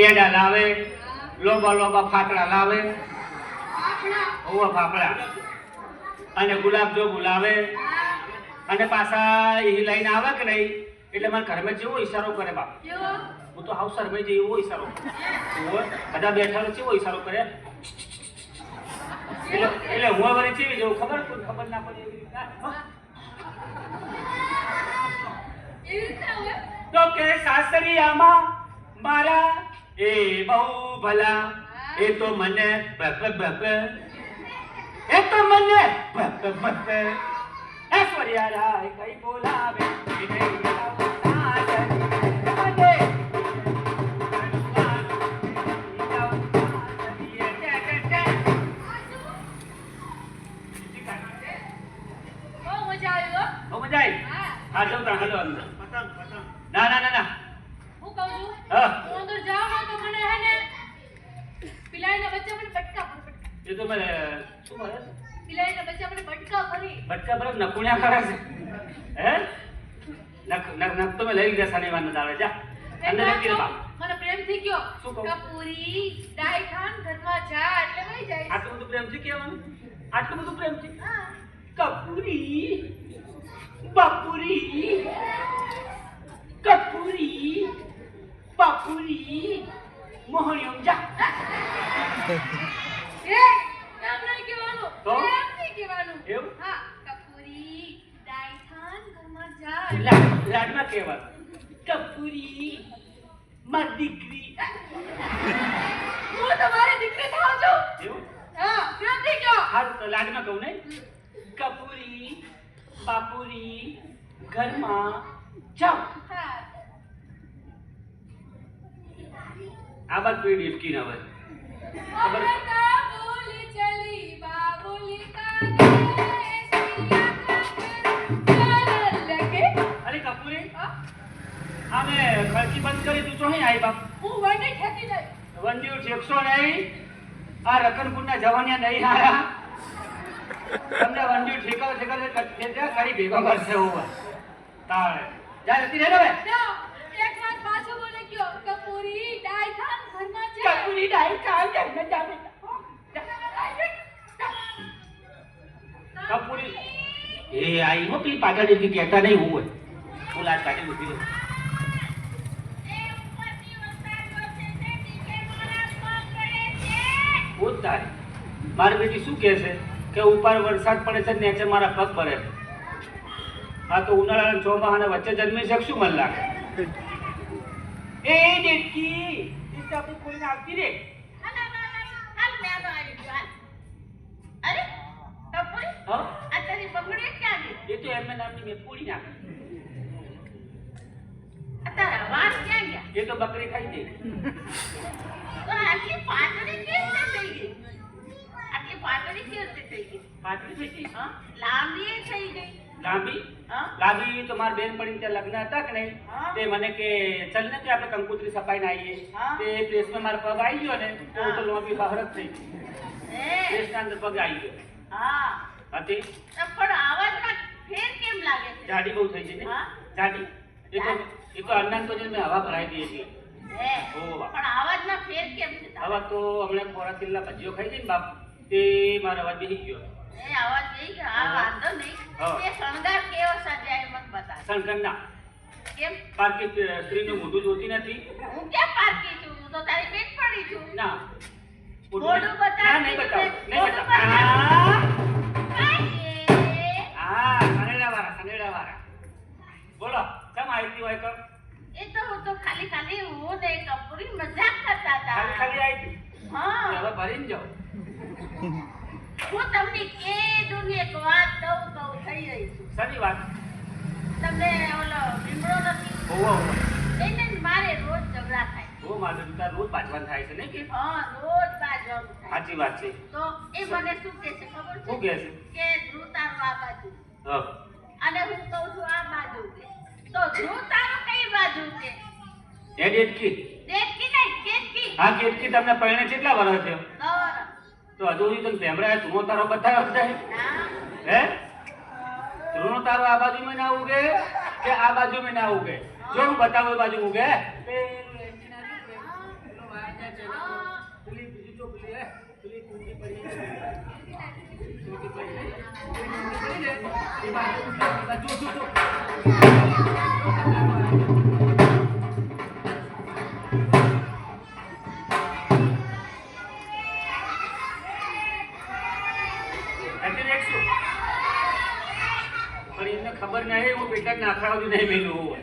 પેડા લાવે લોબા લોબા ફાકડા લાવે. ઓવા ફાફડા અને ગુલાબ લાવે. અને પાછા એ લઈને આવે કે નહીં? એટલે મારા ઘરમાં જેવો ઈશારો કરે બાપ. હું તો હાઉસ સરભાઈ જે એવો ઈશારો બધા બેઠા કેવો ઈશારો કરે. એટલે એટલે હું વળી ચીવી જવું ખબર કોઈ ખબર ના પડે એવી રીતના. તો કે સાસરિયામાં મારા એ બહુ ભલા. એ તો મને બપ બપ એ તો મને બપ બપ એ ફરિયારા કઈ બોલાવે? એ નહીં મજા આવી હો. જાવ જાઉં હાલો અંદર. ના ના ના ના હું કહું છું હા હું અંદર જાઉં ને તો મને હે ને પિલાઈના બચ્ચા મને બટકા એ તો મને શું કરે સિલાઈ તો પછી આપણે બટકા ભરી. બટકા ભરે નકુણ્યા કરે છે. હે? નક નક નક તો મે લઈ લીધા શનિવાર ના દાડે જા અંદર એક લેવા મને પ્રેમથી કયો. શું કહું? કપૂરી ડાઈ ખાન ઘરમાં જા એટલે વહી જાય. આટલું બધું પ્રેમથી કહેવાનું? આટલું બધું પ્રેમથી? હા. કપૂરી બાપુરી કપૂરી બાપુરી મોહણીઓ જા એ એમ નહીં કહેવાનું તો? પ્રેમથી કહેવાનું એવું? હા કપૂરી ડાય ખાન ઘરમાં જા લાડ કપૂરી માં દીકરી. હું તમારી દીકરી થાઉં છું? એવું? હા પ્રેમથી કયો તો કહું ને કપૂરી બાપુરી ઘરમાં જાઓ. હા. આ વાત કોઈ અટકી ના હોય ખબર ચોહી આવી બાપ હું ખેતી નહીં વંડ્યુ ઠેકશો નહીં. આ રતનપુરના જવાનિયા નહીં હારા તમને વંડ્યુ ઠેકાવ ઠેકાવ ઠેકા ભેગો કરશે હોવા તારે જા જતી રહે ને હવે. એક વાત પાછું બોલે કયો કપૂરી ડાય ખાન ઘરમાં છે. કપૂરી ડાઈ કાલ જઈને જાવે કપૂરી. એ આઈ હો પી પાછળ જેટલી કહેતા નહીં હું હોય. બોલા કાઢી મૂકી દો હું તારી મારી બેટી શું કહે છે? કે ઉપર વરસાદ પડે છે ને નીચે મારા પગ ભરે છે. આ તો ઉનાળાના ચોમાસાના વચ્ચે જન્મી છે શું મન લાગે? એ ડેટકી તો આપણે કોઈને આવતી રે. હા? એ તો એમને નામની મેં પૂરી નાખી. એ તો બકરી ખાઈ ગઈ. થઈ ગઈ? લાંબી થઈ ગઈ. લાંબી? હા? લાંબી તો મારી બેન પડી ત્યાં લગ્ન હતા કે નહીં? તે મને કે ચલ ને કે આપણે કંકુત્રી સફાઈ ના આવીએ. તે પ્લેસમાં મારો પગ આવી ગયો ને તો તો લોબી બહાર જ થઈ ગઈ. પ્લેસના અંદર પગ આવી ગયો. હા. હતી? પણ આવાજમાં ફેર કેમ લાગે છે? જાડી બહુ થઈ છે ને. જાડી? એ તો એ તો અન્નાન તો મેં હવા ભરાઈ દી હતી. હે. ઓ બાપ. પણ આવાજમાં ફેર કેમ છે તારો? તો હમણાં ખોરા તેલના ભજીઓ ખાઈ જઈને બાપ? તે મારા અવાજ બેસી ગયો. એ આવાજ નહીં કે આ વાંધો નહીં. હા. તે શણગાર કેવો સજાય મને બતા શંકરના કેમ? પાર્કી સ્ત્રીનું મોઢું જોતી નથી. હું ક્યાં પારકી છું? હું તો તારી બેન પડી છું. ના. મોઢું બતાવ. નહીં બતાવ. નહીં બતાવ. બતાવ. આ કાંઈ. હા સનેડા વાળા સનેડા વાળા બોલો કેમ આવી હોય કર એ તો હું તો ખાલી ખાલી હું ને કપૂરી મજાક કરતા હતા. ખાલી ખાલી આવી હા. હવે ભરીને જાઓ. હું તમને કે ને એક વાત કહું કહું થઈ રહી છું. સારી વાત? તમને ઓલો લીમડો નથી? હોવો હોવો. એને મારે રોજ ઝઘડા થાય. ઓ મારે દુકાન રોજ બાજવાન થાય છે ને કે? હા રોજ બાજવાન થાય. સાચી વાત છે. તો એ મને શું કહે છે ખબર શું છે કહે છે? કે ધ્રુવ તારું આ બાજુ. હા. અને હું કહું છું આ બાજુ કે. તો ધ્રુવ તારું કઈ બાજુ છે? એ ડેટકી ડેટકી નહીં કેટકી હા કેટકી તમને પરણે કેટલા વર્ષ થયો? તો હજુ તને ભેમરાએ ધૂનો તારો બધા બધાય હે? ધૂનો તારો આ બાજુમાં ના ઉગે કે આ બાજુમાં ના ઉગે? જો હું બતાવું એ બાજુ ઉગે. જો જો એટલે એક શું? પણ એમને ખબર નહીં હું પેટા નાખડાવતી નહીં મેલું હોય